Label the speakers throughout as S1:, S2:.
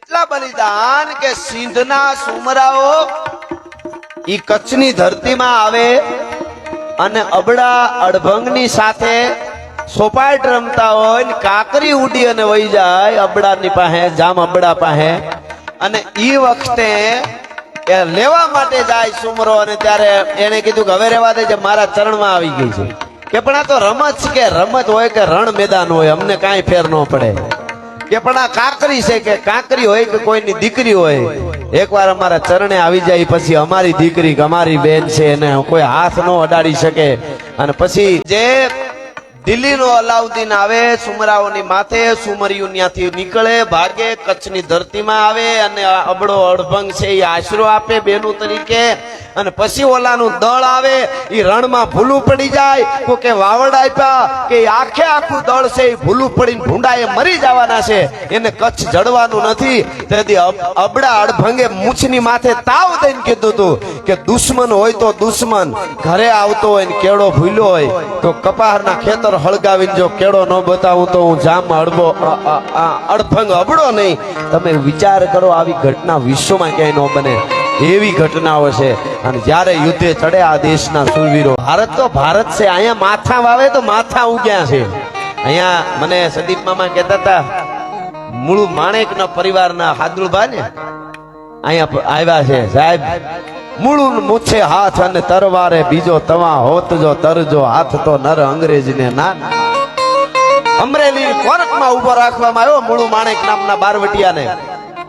S1: એટલા બલિદાન કે સિંધના સુમરાઓ ઈ કચ્છની ધરતીમાં આવે અને અબડા અડભંગની સાથે સોપાટ રમતા હોય ને કાકરી ઉડી અને વહી જાય અબડાની પાસે, જામ અબડા પાસે. અને ઈ વખતે એ લેવા માટે જાય સુમરો અને ત્યારે એને કીધું કે હવે રેવા દે મારા ચરણમાં આવી ગઈ છે. કે પણ આ તો રમત કે રમત હોય કે રણ મેદાન હોય, અમને કાંઈ ફેર ન પડે. કે પણ આ કાકરી છે કે કાકરી હોય કે કોઈની દીકરી હોય, એકવાર અમારા ચરણે આવી જાય, પછી અમારી દીકરી અમારી બેન છે એને કોઈ હાથ ન અડાડી શકે. અને પછી જે દિલ્હીનો અલાઉદ્દીન આવે, સુમરાઓની માથે સુમરિયું ત્યાંથી નીકળે, ભાગે, કચ્છની ધરતીમાં આવે અને અબડો અડભંગ છે એ આશરો આપે બેનું તરીકે. અને પછી ઓલાનું દળ આવે એ રણમાં ભૂલું પડી જાય. કો કે વાવડ આપ્યા કે આખે આખું દળ છે એ ભૂલું પડીને ભૂંડાએ મરી જવાના છે. એને કચ્છ જડવાનું નથી. તેથી અબ- અબડા અડભંગે મૂછની માથે તાવ દઈને કીધું હતું કે દુશ્મન હોય તો દુશ્મન, ઘરે આવતો હોય ને કેળો ભૂલ્યો હોય, તો કપાહના ખેતર હળગાવીને જો કેળો ન બતાવું તો હું જામ અડબો અડભંગ અબડો નહીં. તમે વિચાર કરો, આવી ઘટના વિશ્વમાં ક્યાંય ન બને. એવી ઘટનાઓ છે. અને જ્યારે યુદ્ધે ચડે આ દેશના સુરવીરો. ભારત તો ભારત છે. અહીંયા માથા વાવે તો માથા ઉગ્યા છે. અહીંયા મને સદીપ મામા કહેતા હતા, મૂળ માણેકના પરિવારના હાદુલભા ને અહીંયા આવ્યા છે. સાહેબ, મૂળું મૂછે હાથ અને તરવારે બીજો તવા હોત જો તરજો હાથ તો નર અંગ્રેજને ના અમરેલી કોર્ટમાં ઊભો રાખવામાં આવ્યો મૂળુ માણેક નામના બારવટિયાને.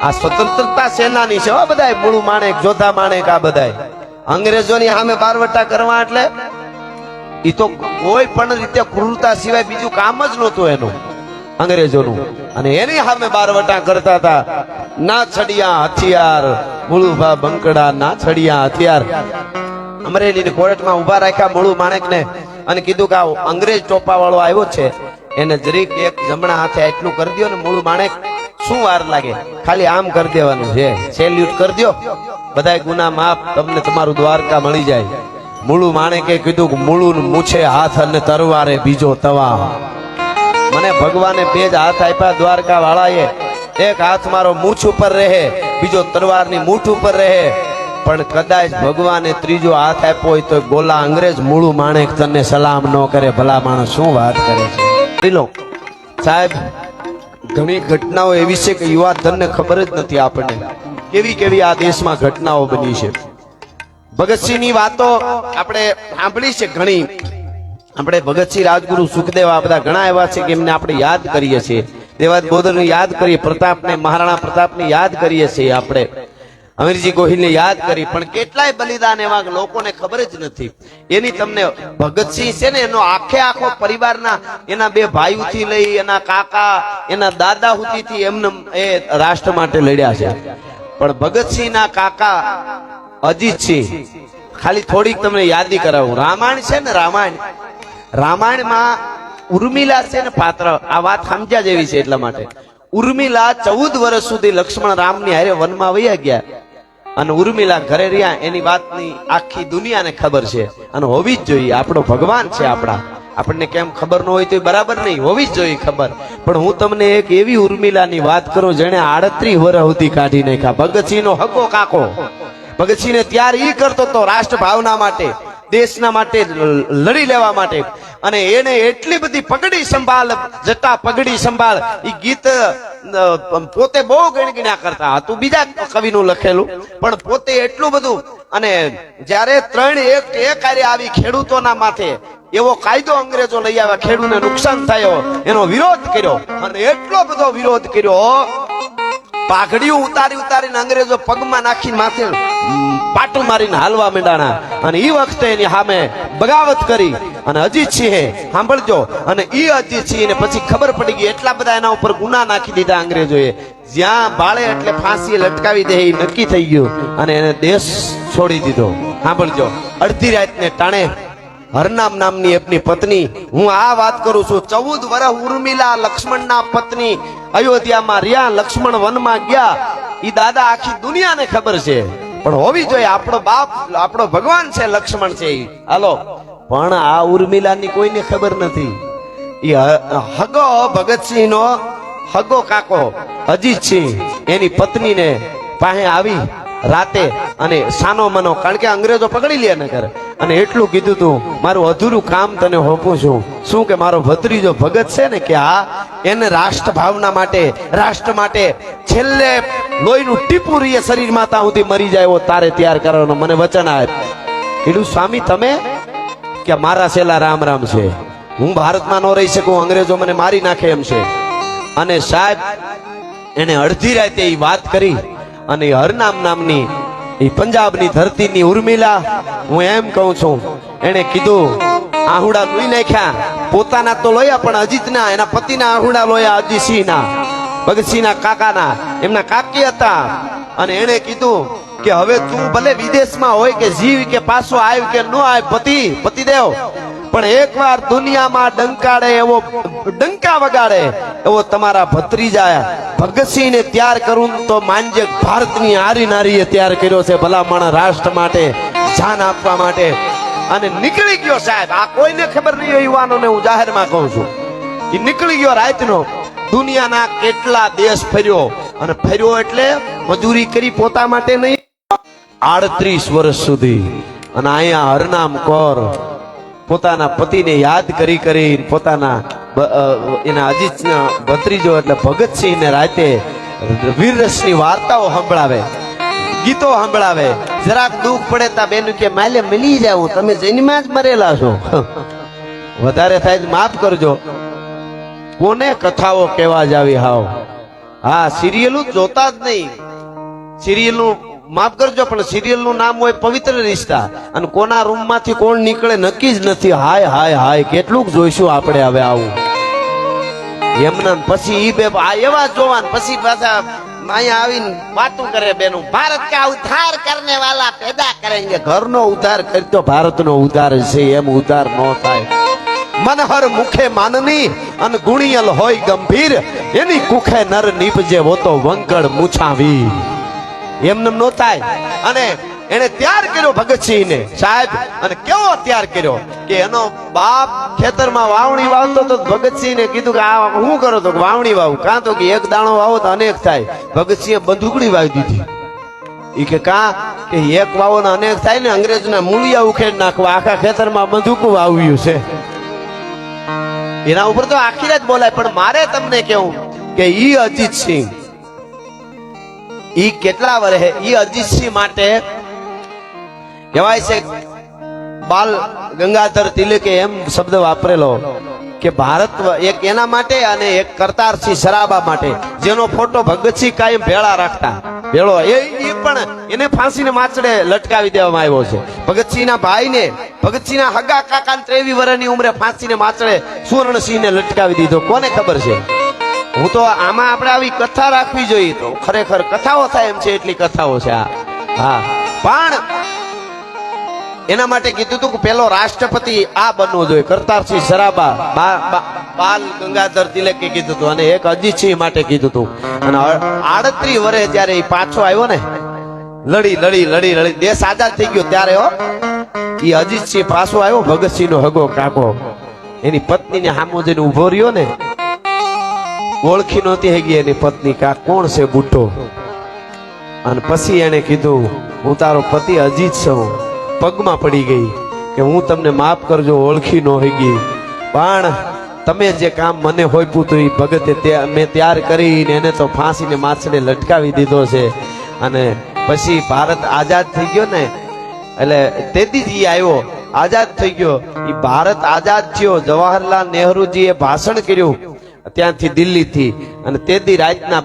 S1: આ સ્વતંત્રતા સેનાની છે હો બધાય. મૂળું માણેક, જોધા માણેક આ બધાય. અંગ્રેજોની સામે બારવટા કરવા એટલે ઈ તો કોઈ પણ રીતે ક્રૂરતા સિવાય બીજું કામ જ નહોતું એનું, અંગ્રેજોનું. અને એની સામે બારવટા કરતા હતા. ના છડિયા હથિયાર મુળુભા બંકડા ના છડિયા હથિયાર. અમરેલીની કોર્ટમાં ઊભા રાખ્યા મૂળું માણેકને અને કીધું કે આ અંગ્રેજ ટોપા વાળો આવ્યો છે. એને જરીક એક જમણા હાથે એટલું કરી દ્યો ને મૂળું માણેક શું વાર લાગે? ખાલી આમ કરી દેવાનું છે. સેલ્યુટ કરી દો બધાય ગુના માફ, તમને તમારું દ્વારકા મળી જાય. મૂળું માણેકે કીધું કે મૂળું મૂછે હાથ અને તરવારે બીજો તવા મને ભગવાને બે જ હાથ આપ્યા દ્વારકા વાળાએ એક હાથ મારો મૂછ ઉપર રહે, બીજો તરવારની મૂઠ ઉપર રહે. પણ કદાચ ભગવાને ત્રીજો હાથ આપ્યો હોય તો ગોલા અંગ્રેજ મૂળું માણેક તને સલામ ન કરે, ભલા માણસ શું વાત કરે છે? સાહેબ ઘણી ઘટનાઓ એવી છે કે યુવા ધનને ખબર જ નથી આપણને. કેવી કેવી આ દેશમાં ઘટનાઓ બની છે. ભગતસિંહની વાતો આપણે સાંભળી છે ઘણી. આપણે ભગતસિંહ રાજગુરુ સુખદેવ આ બધા ઘણા એવા છે કે એમને આપણે યાદ કરીએ છીએ. દેવાદ બોધરને યાદ કરીએ, પ્રતાપને, મહારાણા પ્રતાપને યાદ કરીએ છીએ આપણે. અમીરજી ગોહિલને યાદ કરી, પણ કેટલાય બલિદાન એવા લોકોને ખબર જ નથી. એની તમને ભગતસિંહ છે ને, એનો આખે આખો પરિવારના એના બે ભાઈઓથી લઈ, એના કાકા, એના દાદા સુધીથી એમને એ રાષ્ટ્ર માટે લડ્યા છે. પણ ભગતસિંહના કાકા અજીતસિંહ, ખાલી થોડીક તમને યાદી કરાવું. રામાયણ છે ને, રામાયણ. રામાયણમાં ઉર્મિલા છે ને પાત્ર, આ વાત સમજ્યા જેવી છે એટલા માટે. ઉર્મિલા ચૌદ વર્ષ સુધી લક્ષ્મણ રામની હારે વનમાં વયા ગયા. અને ઉર્મિલા ઘરે રહ્યા, એની વાતની આખી દુનિયાને ખબર છે. અને હોવી જ જોઈએ, આપણો ભગવાન છે આપણા. આપણને કેમ ખબર ન હોય તો બરાબર નહીં, હોવી જ જોઈએ ખબર. પણ હું તમને એક એવી ઉર્મિલાની વાત કરું જેણે આડત્રીસ વર્ષ સુધી કાઢી નાખ્યા. ભગતસિંહ નો હકો કાકો. ભગતસિંહને ત્યાર ઈ કરતો તો રાષ્ટ્ર ભાવના માટે. દેશના માટે લડી લેવા માટે. અને એને એટલી બધી પગડી સંભાળ, જટા પગડી સંભાળ એ ગીત પોતે બહુ ગણગણ્યા કરતા. હતું બીજા કવિનું લખેલું. પણ પોતે એટલું બધું, અને જ્યારે ત્રણ એક એક આવી ખેડૂતોના માથે એવો કાયદો અંગ્રેજો લઈ આવ્યા, ખેડૂતને નુકસાન થયો, એનો વિરોધ કર્યો. અને એટલો બધો વિરોધ કર્યો પાઘડીયું ઉતારી ઉતારીને અંગ્રેજો પગમાં નાખીને માથે પાટું મારીને હાલવા માંડાણા. અને એ વખતે એની સામે બગાવત કરી. અને અજીતસિંહે સાંભળજો. અને ઈ ને પછી ખબર પડી ગઈ એટલા બધા એના ઉપર ગુના નાખી દીધા અંગ્રેજોએ. જ્યાં બાળે એટલે ફાંસી લટકાવી દે એ નક્કી થઈ ગયું. અને એને દેશ છોડી દીધો. સાંભળજો. અડધી રાતને ટાણે હરનામ નામની એમની પત્ની. હું આ વાત કરું છું. ચૌદ વર્ષ ઉર્મિલા લક્ષ્મણના પત્ની અયોધ્યામાં રહ્યા, લક્ષ્મણ વનમાં ગયા. એ દાદા આખી દુનિયાને ખબર છે. પણ હોવી જોઈએ, આપણો બાપ, આપણો ભગવાન છે, લક્ષ્મણ છે. હાલો. પણ આ ઉર્મિલાની કોઈને ખબર નથી. એ હગો ભગતસિંહનો, હગો કાકો અજીતસિંહ, એની પત્નીને પાસે આવી રાતે અને સાનો મનો, કારણ કે અંગ્રેજો પકડી લે ને અને એટલું કીધું તું, મારું અધૂરું કામ તને હોપું છું. શું કે મારો ભત્રીજો ભગત છે ને કે આ એને રાષ્ટ્ર ભાવના માટે, રાષ્ટ્ર માટે છેલ્લે લોહીનું ટીપું રીએ શરીરમાં ત્યાં સુધી મરી જાય એવો તારે તૈયાર કરવાનો મને વચન આપ કીધું, સ્વામી, તમે કે મારા છેલ્લા રામ રામ છે. હું ભારતમાં ન રહી શકું, અંગ્રેજો મને મારી નાખે એમ છે. અને સાહેબ, એને અડધી રાતે એ વાત કરી અને હરનામ નામની એ પંજાબની ધરતીની ઉર્મિલા, હું એમ કહું છું એને કીધું, આહુડા લોહી નાખ્યા. પોતાના તો લોયા, પણ અજીતના, એના પતિના આહુડા લોયા અજીતસિંહના, ભગતસિંહના કાકાના, એમના કાકી હતા. અને એણે કીધું કે, હવે તું ભલે વિદેશમાં હોય કે જીવ કે પાછો આવ કે ન આવ પતિ, પતિદેવ પણ એકવાર દુનિયામાં ડંકાડે એવો, ડંકા વગાડે એવો તમારા ભત્રીજા ભગતસિંહને તૈયાર કરું તો માનજે ભારતની હારી નારીએ તૈયાર કર્યો છે ભલામણ રાષ્ટ્ર માટે, જાન આપવા માટે. અને નીકળી ગયો સાહેબ. આ કોઈને ખબર નહીં યુવાનોને હું જાહેરમાં કહું છું. એ નીકળી ગયો રાતનો. દુનિયાના કેટલા દેશ ફર્યો. અને ફર્યો એટલે મજૂરી કરી પોતા માટે નહીં. આડત્રીસ વર્ષ સુધી. અને અહીંયા હરનામ કૌર. પોતાના પતિને યાદ કરી કરી પોતાના એના અજીત ભત્રીજો એટલે ભગતસિંહને રાતે વીરરસની વાર્તાઓ સંભળાવે, ગીતો સંભળાવે. જરાક દુઃખ પડે તા બેન કે માલે મિલી જાવ તમે જન્મમાં જ મરેલા છો. વધારે થાય માફ કરજો. કોને કથાઓ કહેવા જાવી હાવ? હા, સિરિયલું જોતા જ નહીં. સિરિયલનું માફ કરજો, પણ સિરિયલનું નામ હોય પવિત્ર રિશ્તા. અને કોના રૂમમાંથી કોણ નીકળે નક્કી જ નથી. હાય હાય હાય, કેટલુંક જોઈશું આપણે હવે આવું. એમના પછી ઈ બે, આ એવા જોવાન. પછી પાછા અહીંયા આવીને વાતું કરે બેનું. ભારત કા ઉધાર કરને વાલા પેદા કરેંગે. ઘરનો ઉધાર કરતો ભારતનો ઉધાર છે, એમ ઉધાર ન થાય. મનહર મુખે માનની અને ગુણિયલ હોય ગંભીર. એની કુખે નર નીપજે હોતો વંકળ મૂછાવી. એમને નો થાય. અને એને ત્યાર કર્યો ભગતસિંહને. સાહેબ, અને કેવો ત્યાર કર્યો? કે એનો બાપ ખેતરમાં વાવણી વાવતો તો ભગતસિંહને કીધું કે આ હું કરો તો? વાવણી વાવું. કાં તો કે એક દાણો વાવો તો અનેક થાય. ભગતસિંહે બંદૂકડી વાવી દીધી. ઈ કે કા? કે એક વાવો ને અનેક થાય ને અંગ્રેજના મૂળિયા ઉખેડ નાખવા. આખા ખેતરમાં બંદૂકું વાવ્યું છે. એના ઉપર તો આખી રાત બોલાય. પણ મારે તમને કેવું કે ઈ અજીતસિંહ ઈ કેટલા વર્ષે ઈ અજીતસિંહ માટે કહેવાય છે, બાલ ગંગાધર તિલકે એમ શબ્દ વાપરેલો કે ભારત એક એના માટે અને એક કરતારસિંહ સરાબા માટે, જેનો ફોટો ભગતસિંહ કાયમ ભેળા રાખતા. ભેળો, એ પણ એને ફાંસીને માચડે લટકાવી દેવામાં આવ્યો છે. ભગતસિંહના ભાઈને, ભગતસિંહના હગા કાકા ત્રેવી વર્ષની ઉંમરે ફાંસીને માચડે સુવર્ણસિંહને લટકાવી દીધો. કોને ખબર છે? હું તો આમાં આપણે આવી કથા રાખવી જોઈએ તો ખરેખર કથાઓ થાય એમ છે, એટલી કથાઓ છે આ. હા. પણ એના માટે કીધું હતું કે પેલો રાષ્ટ્રપતિ આ બનવો જોઈએ. કરતારસિંહ સરાબા બાલ ગંગાધર તિલકે કીધું હતું અને એક અજીતસિંહ માટે કીધું હતું અને આડત્રીસ વર્ષે જ્યારે એ પાછો આવ્યો ને, લડી લડી લડી લડી, દેશ આઝાદ થઈ ગયો ત્યારે હો એ અજીતસિંહ પાછો આવ્યો ભગતસિંહ નો હગો કાકો એની પત્નીને સામો જઈને ઊભો રહ્યો ને ઓળખી નહોતી હેગી એની પત્ની કા કોણ છે બુટ્ટો અને પછી એને કીધું, હું તારો પતિ અજીત છું. પગમાં પડી ગઈ કે હું તમને માફ કરજો, ઓળખી ન હેગી. પણ તમે જે કામ મને હોઈપું તો એ ભગતે મેં ત્યાર કરીને એને તો ફાંસીને માછને લટકાવી દીધો છે. અને પછી ભારત આઝાદ થઈ ગયો ને, એટલે તેથી જ આવ્યો, આઝાદ થઈ ગયો. એ ભારત આઝાદ થયો. જવાહરલાલ નહેરુજીએ ભાષણ કર્યું. ત્યાંથી દિલ્હીથી અને તેથી રાતના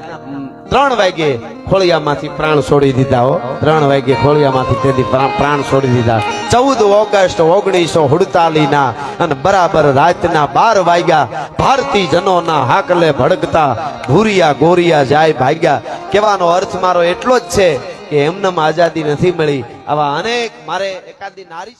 S1: ત્રણ વાગે ખોળિયામાંથી પ્રાણ છોડી દીધા હો. ત્રણ વાગે ખોળિયામાંથી તેથી પ્રાણ છોડી દીધા. ચૌદ ઓગસ્ટ ઓગણીસો ના અને બરાબર રાતના બાર વાગ્યા ભારતીય જનોના હાકલે ભડકતા ભૂરિયા ગોરિયા જાય ભાગ્યા. કહેવાનો અર્થ મારો એટલો જ છે કે એમને આઝાદી નથી મળી. આવા અનેક મારે એકાદી નારી